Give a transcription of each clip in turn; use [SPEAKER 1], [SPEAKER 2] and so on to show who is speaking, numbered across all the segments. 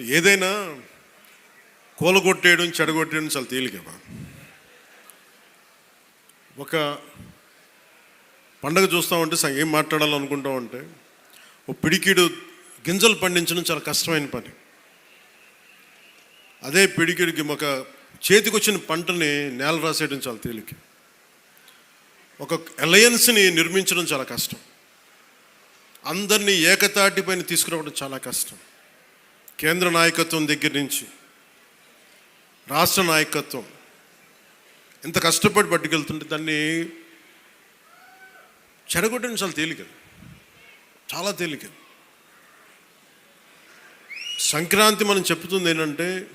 [SPEAKER 1] ఏదైనా కూలగొట్టేయడం చెడగొట్టేయడం చాలా తేలికమా ఒక పండగ చూస్తూ ఉంటే స- ఏం మాట్లాడాలనుకుంటూ ఉంటే ఓ పిడికిడు గింజలు పండించడం చాలా కష్టమైన పని. అదే పిడికిడికి ఒక చేతికొచ్చిన పంటని నేల రాసేయడం చాలా తేలిక. ఒక అలయన్స్ని నిర్మించడం చాలా కష్టం. అందరినీ ఏకతాటిపైన తీసుకురావడం చాలా కష్టం. కేంద్ర నాయకత్వం దగ్గర నుంచి రాష్ట్ర నాయకత్వం ఎంత కష్టపడి పట్టుకెళ్తుంటే దాన్ని చెడగొట్టడం చాలా తేలిక. చాలా తేలిక. సంక్రాంతి మనం చెప్తుంది ఏంటంటే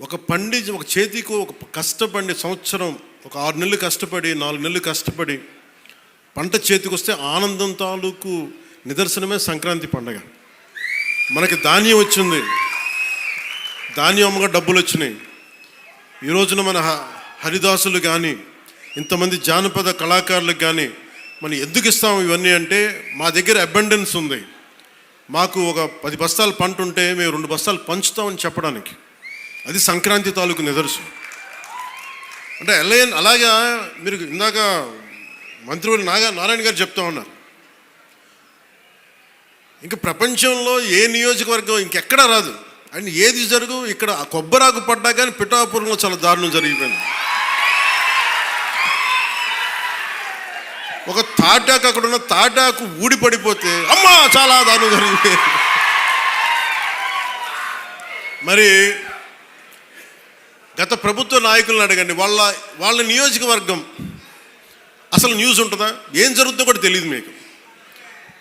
[SPEAKER 1] ఒక పండి ఒక చేతికి ఒక కష్టపడి సంవత్సరం ఒక ఆరు నెలలు కష్టపడి నాలుగు నెలలు కష్టపడి పంట చేతికి వస్తే ఆనందం తాలూకు నిదర్శనమే సంక్రాంతి పండగ. మనకి ధాన్యం వచ్చింది. ధాన్యం అమ్మగా డబ్బులు వచ్చినాయి. ఈ రోజున మన హ- హరిదాసులు కానీ ఇంతమంది జానపద కళాకారులకు కానీ మనం ఎందుకు ఇస్తాం ఇవన్నీ అంటే మా దగ్గర అబెండెన్స్ ఉంది. మాకు ఒక పది బస్తాలు పంట ఉంటే మేము రెండు బస్తాలు పంచుతామని చెప్పడానికి. అది సంక్రాంతి తాలూకు నిదర్శనం. అంటే ఎల్ఐఎన్ అలాగా మీరు ఇందాక మంత్రి నాగా నారాయణ గారు చెప్తా ఉన్నారు. ఇంకా ప్రపంచంలో ఏ నియోజకవర్గం ఇంకెక్కడా రాదు. అండ్ ఏది జరుగు ఇక్కడ కొబ్బరాకు పడ్డా కానీ పిఠాపురంలో చాలా దారుణం జరిగిపోయింది. ఒక తాటాకు అక్కడ ఉన్న తాటాకు ఊడి పడిపోతే అమ్మా చాలా దారుణం జరిగిపోయింది. మరి గత ప్రభుత్వ నాయకులను అడగండి వాళ్ళ వాళ్ళ నియోజకవర్గం అసలు న్యూస్ ఉంటుందా? ఏం జరుగుతుందో కూడా తెలియదు మీకు.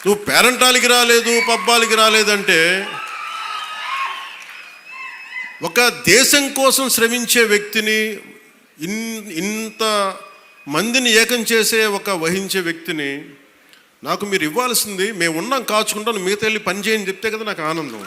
[SPEAKER 1] నువ్వు పేరంటాలకి రాలేదు పబ్బాలకి రాలేదంటే ఒక దేశం కోసం శ్రమించే వ్యక్తిని ఇన్ ఇంత మందిని ఏకం చేసే ఒక వహించే వ్యక్తిని నాకు మీరు ఇవ్వాల్సింది మేము ఉన్నాం కాచుకుంటాను మిగతా వెళ్ళి పని చేయని చెప్తే కదా నాకు ఆనందం.